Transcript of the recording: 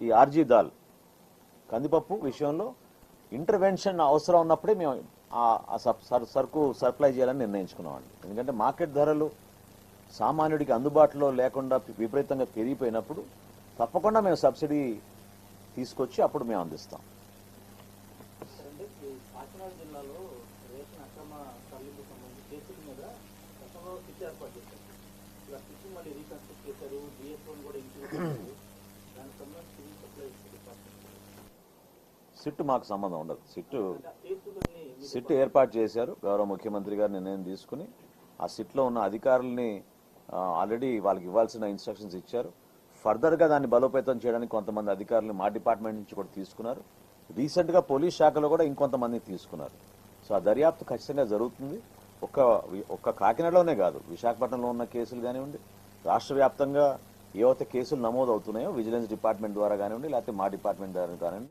ఈ ఆర్జీ దాల్ కందిపప్పు విషయంలో ఇంటర్వెన్షన్ అవసరం ఉన్నప్పుడే మేము ఆ- సబ్- సర్- సరుకు సప్లై చేయాలని నిర్ణయించుకున్నామండి. ఎందుకంటే మార్కెట్ ధరలు సామాన్యుడికి అందుబాటులో లేకుండా విపరీతంగా పెరిగిపోయినప్పుడు తప్పకుండా మేము సబ్సిడీ తీసుకొచ్చి అప్పుడు మేము అందిస్తాం. అంటే సిట్ మాకు సంబంధం ఉండదు. సిట్టు సిట్ ఏర్పాటు చేశారు. గౌరవ ముఖ్యమంత్రి గారు నిర్ణయం తీసుకుని ఆ సిట్లో ఉన్న అధికారుల్ని ఆల్రెడీ వాళ్ళకి ఇవ్వాల్సిన ఇన్స్ట్రక్షన్స్ ఇచ్చారు. ఫర్దర్గా దాన్ని బలోపేతం చేయడానికి కొంతమంది అధికారులు మా డిపార్ట్మెంట్ నుంచి కూడా తీసుకున్నారు. రీసెంట్గా పోలీస్ శాఖలో కూడా ఇంకొంతమందిని తీసుకున్నారు. సో ఆ దర్యాప్తు ఖచ్చితంగా జరుగుతుంది. ఒక్క ఒక్క కాకినాడలోనే కాదు విశాఖపట్నంలో ఉన్న కేసులు కానివ్వండి రాష్ట్ర వ్యాప్తంగా ఏవైతే కేసులు నమోదు అవుతున్నాయో విజిలెన్స్ డిపార్ట్మెంట్ ద్వారా కానివ్వండి లేకపోతే మా డిపార్ట్మెంట్ ద్వారా కానివ్వండి.